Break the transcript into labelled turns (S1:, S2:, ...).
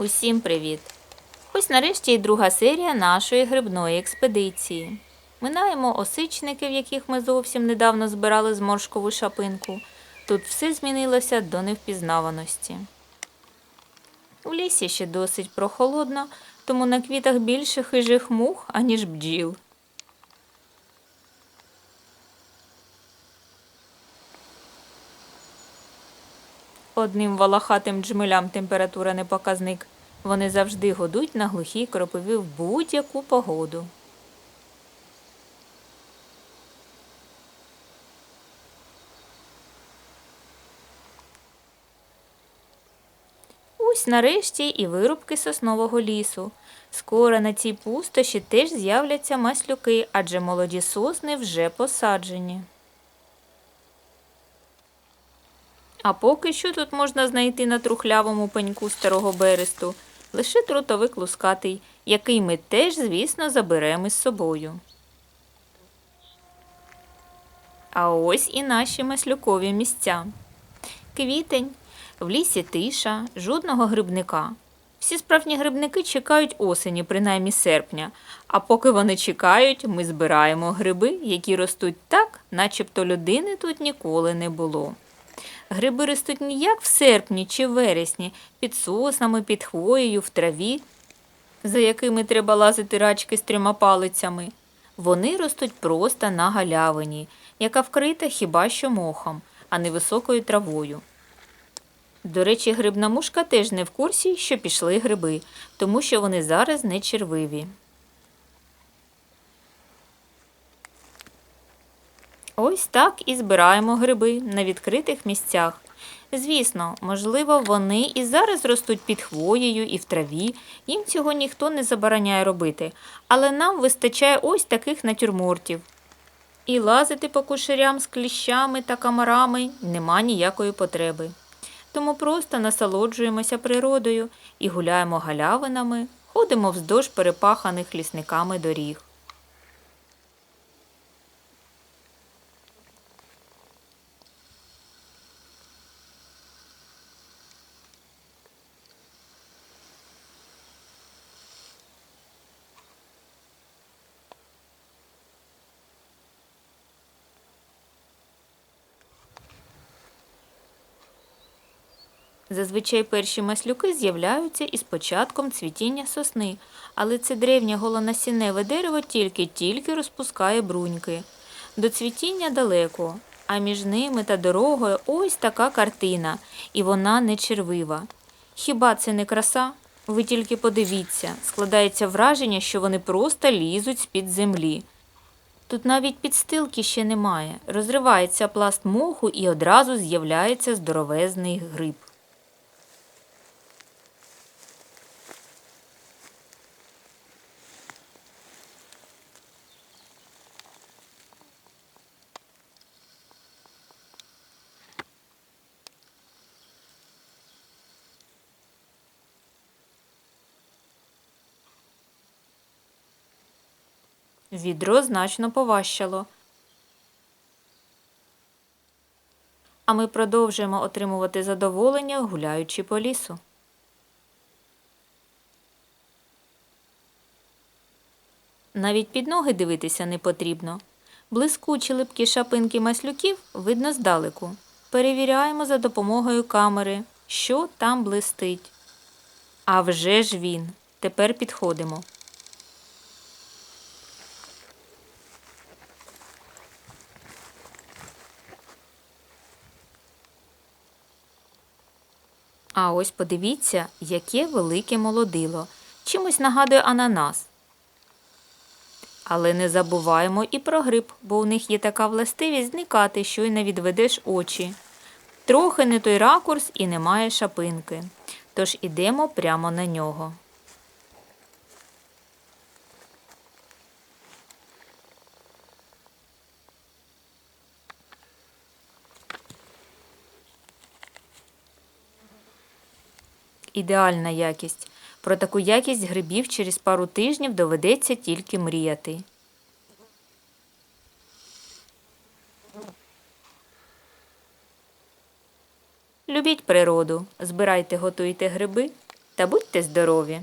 S1: Усім привіт! Ось нарешті і друга серія нашої грибної експедиції. Минаємо осичники, в яких ми зовсім недавно збирали зморшкову шапинку. Тут все змінилося до невпізнаваності. У лісі ще досить прохолодно, тому на квітах більше хижих мух, аніж бджіл. Одним волохатим джмелям температура не показник. Вони завжди годуть на глухій кропиві в будь-яку погоду. Ось нарешті і вирубки соснового лісу. Скоро на цій пустоші теж з'являться маслюки, адже молоді сосни вже посаджені. А поки що тут можна знайти на трухлявому пеньку старого бересту лише трутовик лускатий, який ми теж, звісно, заберемо із собою. А ось і наші маслюкові місця. Квітень, в лісі тиша, жодного грибника. Всі справжні грибники чекають осені, принаймні серпня, а поки вони чекають, ми збираємо гриби, які ростуть так, начебто людини тут ніколи не було. Гриби ростуть не як в серпні чи вересні, під соснами, під хвоєю, в траві, за якими треба лазити рачки з трьома палицями. Вони ростуть просто на галявині, яка вкрита хіба що мохом, а не високою травою. До речі, грибна мушка теж не в курсі, що пішли гриби, тому що вони зараз не червиві. Ось так і збираємо гриби на відкритих місцях. Звісно, можливо, вони і зараз ростуть під хвоєю і в траві, їм цього ніхто не забороняє робити, але нам вистачає ось таких натюрмортів. І лазити по кушарям з кліщами та комарами нема ніякої потреби. Тому просто насолоджуємося природою і гуляємо галявинами, ходимо вздовж перепаханих лісниками доріг. Зазвичай перші маслюки з'являються із початком цвітіння сосни, але це древнє голонасінневе дерево тільки-тільки розпускає бруньки. До цвітіння далеко, а між ними та дорогою ось така картина, і вона не червива. Хіба це не краса? Ви тільки подивіться, складається враження, що вони просто лізуть з-під землі. Тут навіть підстилки ще немає. Розривається пласт моху і одразу з'являється здоровезний гриб. Відро значно поважчало. А ми продовжуємо отримувати задоволення, гуляючи по лісу. Навіть під ноги дивитися не потрібно. Блискучі липкі шапинки маслюків видно здалеку. Перевіряємо за допомогою камери, що там блистить. А вже ж він. Тепер підходимо. А ось подивіться, яке велике молодило. Чимось нагадує ананас. Але не забуваємо і про гриб, бо у них є така властивість зникати, щойно відведеш очі. Трохи не той ракурс і немає шапинки. Тож ідемо прямо на нього. Ідеальна якість. Про таку якість грибів через пару тижнів доведеться тільки мріяти. Любіть природу, збирайте, готуйте гриби, та будьте здорові!